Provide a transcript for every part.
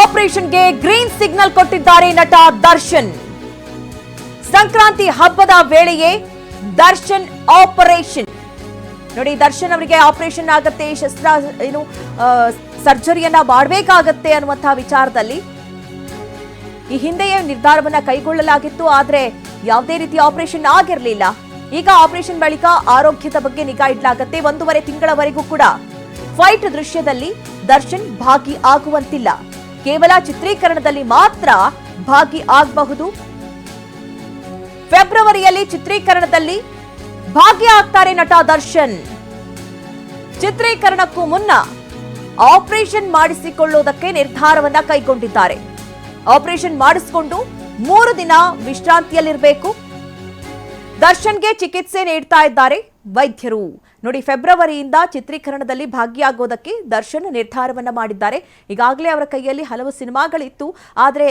ಆಪರೇಷನ್ಗೆ green signal ಕೊಟ್ಟಿದ್ದಾರೆ ನಟ ದರ್ಶನ್. ಸಂಕ್ರಾಂತಿ ಹಬ್ಬದ ವೇಳೆಯೇ ದರ್ಶನ್ ಆಪರೇಷನ್. ನೋಡಿ, ದರ್ಶನ್ ಅವರಿಗೆ ಆಪರೇಷನ್ ಆಗತ್ತೆ, ಶಸ್ತ್ರ, ಏನು ಸರ್ಜರಿಯನ್ನ ಮಾಡಬೇಕಾಗತ್ತೆ ಅನ್ನುವಂತಹ ವಿಚಾರದಲ್ಲಿ ಈ ಹಿಂದೆಯೇ ನಿರ್ಧಾರವನ್ನ ಕೈಗೊಳ್ಳಲಾಗಿತ್ತು, ಆದ್ರೆ ಯಾವುದೇ ರೀತಿ ಆಪರೇಷನ್ ಆಗಿರಲಿಲ್ಲ. ಈಗ ಆಪರೇಷನ್ ಬಳಿಕ ಆರೋಗ್ಯದ ಬಗ್ಗೆ ನಿಗಾ ಇಡಲಾಗತ್ತೆ, ಒಂದೂವರೆ ತಿಂಗಳವರೆಗೂ ಕೂಡ. ಫೈಟ್ ದೃಶ್ಯದಲ್ಲಿ ದರ್ಶನ್ ಭಾಗಿ ಆಗುವಂತಿಲ್ಲ. ಕೇವಲ ಚಿತ್ರೀಕರಣದಲ್ಲಿ ಮಾತ್ರ ಭಾಗಿ ಆಗಬಹುದು? ಫೆಬ್ರವರಿಯಲ್ಲಿ ಚಿತ್ರೀಕರಣದಲ್ಲಿ ಭಾಗಿಯಾಗ್ತಾರೆ ನಟ ದರ್ಶನ್. ಚಿತ್ರೀಕರಣಕ್ಕೂ ಮುನ್ನ ಆಪರೇಷನ್ ಮಾಡಿಸಿಕೊಳ್ಳುವುದಕ್ಕೆ ನಿರ್ಧಾರವನ್ನ ಕೈಗೊಂಡಿದ್ದಾರೆ. ಆಪರೇಷನ್ ಮಾಡಿಸಿಕೊಂಡು ಮೂರು ದಿನ ವಿಶ್ರಾಂತಿಯಲ್ಲಿರಬೇಕು. ದರ್ಶನ್ಗೆ ಚಿಕಿತ್ಸೆ ನೀಡ್ತಾ ಇದ್ದಾರೆ. ವೈದ್ಯರು. ನೋಡಿ, ಫೆಬ್ರವರಿಯಿಂದ ಚಿತ್ರೀಕರಣದಲ್ಲಿ ಭಾಗಿಯಾಗೋದಕ್ಕೆ ದರ್ಶನ್ ನಿರ್ಧಾರವನ್ನ ಮಾಡಿದ್ದಾರೆ. ಈಗಾಗಲೇ ಅವರ ಕೈಯಲ್ಲಿ ಹಲವು ಸಿನಿಮಾಗಳಿತ್ತು. ಆದರೆ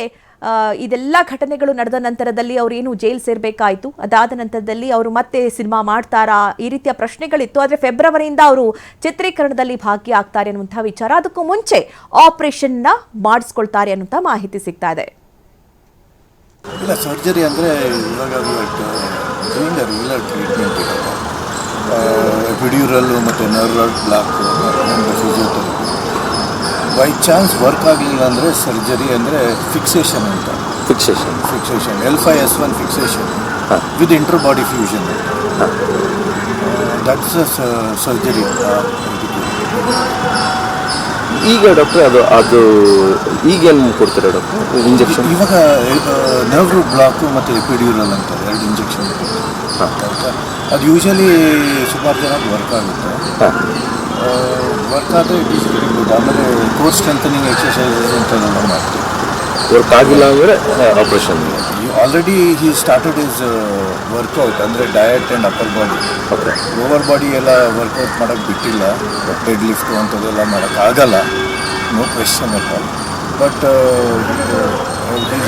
ಇದೆಲ್ಲ ಘಟನೆಗಳು ನಡೆದ ನಂತರದಲ್ಲಿ ಅವರು ಏನು ಜೈಲ್ ಸೇರಬೇಕಾಯಿತು. ಅದಾದ ನಂತರದಲ್ಲಿ ಅವರು ಮತ್ತೆ ಸಿನಿಮಾ ಮಾಡ್ತಾರಾ? ಈ ರೀತಿಯ ಪ್ರಶ್ನೆಗಳಿತ್ತು. ಆದರೆ, ಫೆಬ್ರವರಿಯಿಂದ ಅವರು ಚಿತ್ರೀಕರಣದಲ್ಲಿ ಭಾಗಿಯಾಗ್ತಾರೆ ಅನ್ನುವಂಥ ವಿಚಾರ. ಅದಕ್ಕೂ ಮುಂಚೆ ಆಪರೇಷನ್ನ ಮಾಡಿಸ್ಕೊಳ್ತಾರೆ ಅನ್ನುವಂಥ ಮಾಹಿತಿ ಸಿಗ್ತಾ ಇದೆ ಸರ್ಜರಿ ಅಂದರೆ ಇವಾಗ ಅದು ಟ್ರೀಟ್ಮೆಂಟ್ ಇರೋದು ವಿಡಿಯೂರಲ್ಲು ಮತ್ತು nerve block physiotherapy by chance work ಆಗಲಿಲ್ಲ ಅಂದರೆ ಸರ್ಜರಿ ಅಂದರೆ ಫಿಕ್ಸೇಷನ್ ಅಂತ. Fixation fixation L five S one fixation with inter body fusion that's surgery ಈಗ ಡಾಕ್ಟರ್ ಅದು ಅದು ಈಗೇನು ಕೊಡ್ತಾರೆ ಡಾಕ್ಟರ್? ಇಂಜೆಕ್ಷನ್? ಇವಾಗ ನರ್ವ್ ಬ್ಲಾಕು ಮತ್ತು ಎಪಿಡ್ಯೂರಲ್ ಅಂತ ಎರಡು ಇಂಜೆಕ್ಷನ್ ಅದು ಯೂಶಲಿ ಸುಮಾರು ಜನ ವರ್ಕ್ ಆಗುತ್ತೆ. ವರ್ಕ್ ಆದರೆ ಇಟ್ ಈಸ್ ವೆರಿ ಗುಡ್ ಆಮೇಲೆ ಕೋರ್ ಸ್ಟ್ರೆಂಥನಿಂಗ್ ಎಕ್ಸಸೈಸ್ ಅಂತ ನಾವು ಮಾಡ್ತೀವಿ. ವರ್ಕ್ ಆಗಿಲ್ಲ ಅಂದರೆ operation already he started is workout ಅಂದರೆ diet and upper body okay over body ಎಲ್ಲ ವರ್ಕೌಟ್ ಮಾಡೋಕ್ಕೆ ಬಿಟ್ಟಿಲ್ಲ. ಬೆಡ್ ಲಿಫ್ಟು ಅಂಥದ್ದೆಲ್ಲ ಮಾಡೋಕ್ಕಾಗಲ್ಲ no question at all but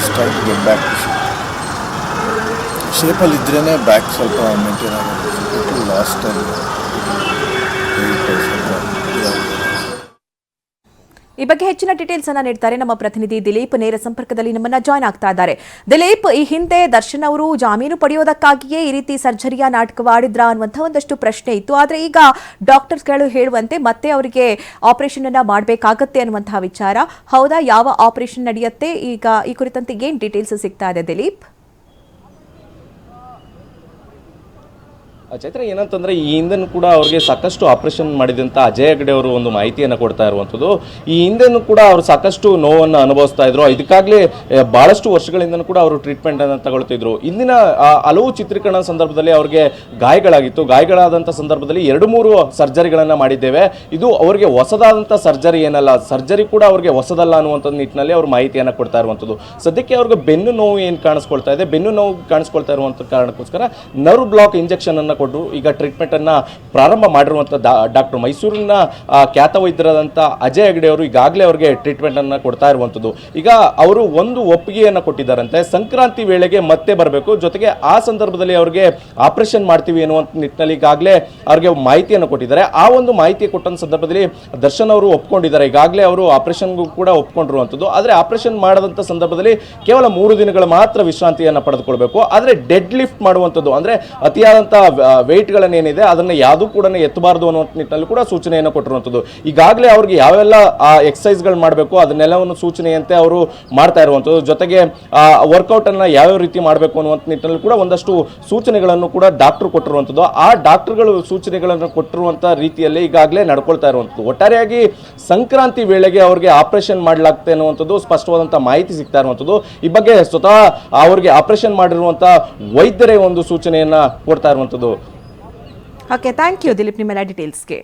start get back ಶೇಪಲ್ಲಿ ಇದ್ರೇ ಬ್ಯಾಕ್ ಸ್ವಲ್ಪ ಮೇಂಟೈನ್ ಆಗೋದು. ಲಾಸ್ಟ್ ಈ ಬಗ್ಗೆ ಹೆಚ್ಚಿನ ಡೀಟೇಲ್ಸ್ ಅನ್ನ ನೀಡ್ತಾರೆ ನಮ್ಮ ಪ್ರತಿನಿಧಿ ದಿಲೀಪ್. ನೇರ ಸಂಪರ್ಕದಲ್ಲಿ ನಮ್ಮನ್ನ ಜಾಯ್ನ್ ಆಗ್ತಾ ಇದ್ದಾರೆ. ದಿಲೀಪ್, ಈ ಹಿಂದೆ ದರ್ಶನ್ ಅವರು ಜಾಮೀನು ಪಡೆಯೋದಕ್ಕಾಗಿಯೇ ಈ ರೀತಿ ಸರ್ಜರಿಯ ನಾಟಕವಾಡಿದ್ರ ಅನ್ನುವಂಥ ಒಂದಷ್ಟು ಪ್ರಶ್ನೆ ಇತ್ತು. ಆದ್ರೆ ಈಗ ಡಾಕ್ಟರ್ಸ್ಗಳು ಹೇಳುವಂತೆ ಮತ್ತೆ ಅವರಿಗೆ ಆಪರೇಷನ್ ಅನ್ನ ಮಾಡಬೇಕಾಗತ್ತೆ ಅನ್ನುವಂತಹ ವಿಚಾರ. ಹೌದಾ, ಯಾವ ಆಪರೇಷನ್ ನಡೆಯುತ್ತೆ? ಈಗ ಈ ಕುರಿತಂತೆ ಏನ್ ಡೀಟೇಲ್ಸ್ ಸಿಗ್ತಾ ಇದೆ ದಿಲೀಪ್? ಚೈತ್ರ, ಏನಂತಂದ್ರೆ ಈ ಹಿಂದೆನೂ ಕೂಡ ಅವ್ರಿಗೆ ಸಾಕಷ್ಟು ಆಪರೇಷನ್ ಮಾಡಿದಂಥ ಅಜಯ್ ಹೆಗಡೆ ಅವರು ಒಂದು ಮಾಹಿತಿಯನ್ನು ಕೊಡ್ತಾ ಇರುವಂಥದ್ದು. ಈ ಹಿಂದೆನೂ ಕೂಡ ಅವರು ಸಾಕಷ್ಟು ನೋವನ್ನು ಅನುಭವಿಸ್ತಾ ಇದ್ರು. ಇದಕ್ಕಾಗಲೇ ಬಹಳಷ್ಟು ವರ್ಷಗಳಿಂದನೂ ಕೂಡ ಅವರು ಟ್ರೀಟ್ಮೆಂಟ್ ಅನ್ನು ತಗೊಳ್ತಿದ್ರು ಇಂದಿನ ಹಲವು ಚಿತ್ರೀಕರಣ ಸಂದರ್ಭದಲ್ಲಿ ಅವ್ರಿಗೆ ಗಾಯಗಳಾಗಿತ್ತು. ಗಾಯಗಳಾದಂಥ ಸಂದರ್ಭದಲ್ಲಿ ಎರಡು ಮೂರು ಸರ್ಜರಿಗಳನ್ನು ಮಾಡಿದ್ದೇವೆ. ಇದು ಅವರಿಗೆ ಹೊಸದಾದಂಥ ಸರ್ಜರಿ ಏನಲ್ಲ, ಸರ್ಜರಿ ಕೂಡ ಅವ್ರಿಗೆ ಹೊಸದಲ್ಲ ಅನ್ನುವಂಥ ನಿಟ್ಟಿನಲ್ಲಿ ಅವರು ಮಾಹಿತಿಯನ್ನು ಕೊಡ್ತಾ ಇರುವಂಥದ್ದು. ಸದ್ಯಕ್ಕೆ ಅವ್ರಿಗೆ ಬೆನ್ನು ನೋವು ಏನು ಕಾಣಿಸ್ಕೊಳ್ತಾ ಇದೆ? ಬೆನ್ನು ನೋವು ಕಾಣಿಸ್ಕೊಳ್ತಾ ಇರುವಂಥ ಕಾರಣಕ್ಕೋಸ್ಕರ ನರ್ವ್ ಬ್ಲಾಕ್ ಇಂಜೆಕ್ಷನ್ ಕೊಟ್ಟು ಈಗ ಟ್ರೀಟ್ಮೆಂಟನ್ನು ಪ್ರಾರಂಭ ಮಾಡಿರುವಂಥ ಡಾಕ್ಟರ್ ಮೈಸೂರಿನ ಖ್ಯಾತ ವೈದ್ಯರಾದಂಥ ಅಜಯ್ ಹೆಗಡೆ ಅವರು ಈಗಾಗಲೇ ಅವರಿಗೆ ಟ್ರೀಟ್ಮೆಂಟನ್ನು ಕೊಡ್ತಾ ಇರುವಂಥದ್ದು ಈಗ ಅವರು ಒಂದು ಒಪ್ಪಿಗೆಯನ್ನು ಕೊಟ್ಟಿದ್ದಾರಂತೆ. ಸಂಕ್ರಾಂತಿ ವೇಳೆಗೆ ಮತ್ತೆ ಬರಬೇಕು. ಜೊತೆಗೆ ಆ ಸಂದರ್ಭದಲ್ಲಿ ಅವರಿಗೆ ಆಪರೇಷನ್ ಮಾಡ್ತೀವಿ ಎನ್ನುವಂಥ ನಿಟ್ಟಿನಲ್ಲಿ ಈಗಾಗಲೇ ಅವರಿಗೆ ಮಾಹಿತಿಯನ್ನು ಕೊಟ್ಟಿದ್ದಾರೆ. ಆ ಒಂದು ಮಾಹಿತಿ ಕೊಟ್ಟಂತ ಸಂದರ್ಭದಲ್ಲಿ ದರ್ಶನ್ ಅವರು ಒಪ್ಕೊಂಡಿದ್ದಾರೆ. ಈಗಾಗಲೇ ಅವರು ಆಪರೇಷನ್ಗೂ ಕೂಡ ಒಪ್ಕೊಂಡಿರುವಂಥದ್ದು ಆದರೆ ಆಪರೇಷನ್ ಮಾಡದಂಥ ಸಂದರ್ಭದಲ್ಲಿ ಕೇವಲ ಮೂರು ದಿನಗಳು ಮಾತ್ರ ವಿಶ್ರಾಂತಿಯನ್ನು ಪಡೆದುಕೊಳ್ಬೇಕು. ಆದರೆ ಡೆಡ್ ಲಿಫ್ಟ್ ಮಾಡುವಂಥದ್ದು ಅಂದರೆ ಅತಿಯಾದಂಥ ವೆಯ್ಟ್ಗಳನ್ನೇನಿದೆ ಅದನ್ನು ಯಾವುದೂ ಕೂಡ ಎತ್ತಬಾರ್ದು ಅನ್ನೋ ನಿಟ್ಟಿನಲ್ಲಿ ಕೂಡ ಸೂಚನೆಯನ್ನು ಕೊಟ್ಟಿರುವಂಥದ್ದು. ಈಗಾಗಲೇ ಅವ್ರಿಗೆ ಯಾವೆಲ್ಲ, ಆ ಎಕ್ಸಸೈಸ್ಗಳು ಮಾಡಬೇಕು ಅದನ್ನೆಲ್ಲವನ್ನು ಸೂಚನೆಯಂತೆ ಅವರು ಮಾಡ್ತಾ ಇರುವಂಥದ್ದು. ಜೊತೆಗೆ, ಆ ವರ್ಕೌಟನ್ನು ಯಾವ್ಯಾವ ರೀತಿ ಮಾಡಬೇಕು ಅನ್ನುವಂಥ ನಿಟ್ಟಿನಲ್ಲಿ ಕೂಡ ಒಂದಷ್ಟು ಸೂಚನೆಗಳನ್ನು ಕೂಡ ಡಾಕ್ಟರ್ ಕೊಟ್ಟಿರುವಂಥದ್ದು. ಆ ಡಾಕ್ಟ್ರುಗಳು ಸೂಚನೆಗಳನ್ನು ಕೊಟ್ಟಿರುವಂಥ ರೀತಿಯಲ್ಲಿ ಈಗಾಗಲೇ ನಡ್ಕೊಳ್ತಾ ಇರುವಂಥದ್ದು. ಒಟ್ಟಾರೆಯಾಗಿ ಸಂಕ್ರಾಂತಿ ವೇಳೆಗೆ ಅವ್ರಿಗೆ ಆಪರೇಷನ್ ಮಾಡಲಾಗ್ತದೆ ಅನ್ನುವಂಥದ್ದು ಸ್ಪಷ್ಟವಾದಂಥ ಮಾಹಿತಿ ಸಿಗ್ತಾ ಇರುವಂಥದ್ದು. ಈ ಬಗ್ಗೆ ಸ್ವತಃ ಅವ್ರಿಗೆ ಆಪರೇಷನ್ ಮಾಡಿರುವಂಥ ವೈದ್ಯರೇ ಒಂದು ಸೂಚನೆಯನ್ನು ಕೊಡ್ತಾ ಇರುವಂಥದ್ದು. ಓಕೆ ಥ್ಯಾಂಕ್ ಯು ದಿಲೀಪ್ ನಿಮ್ಮೆಲ್ಲ ಡೀಟೇಲ್ಸ್ಗೆ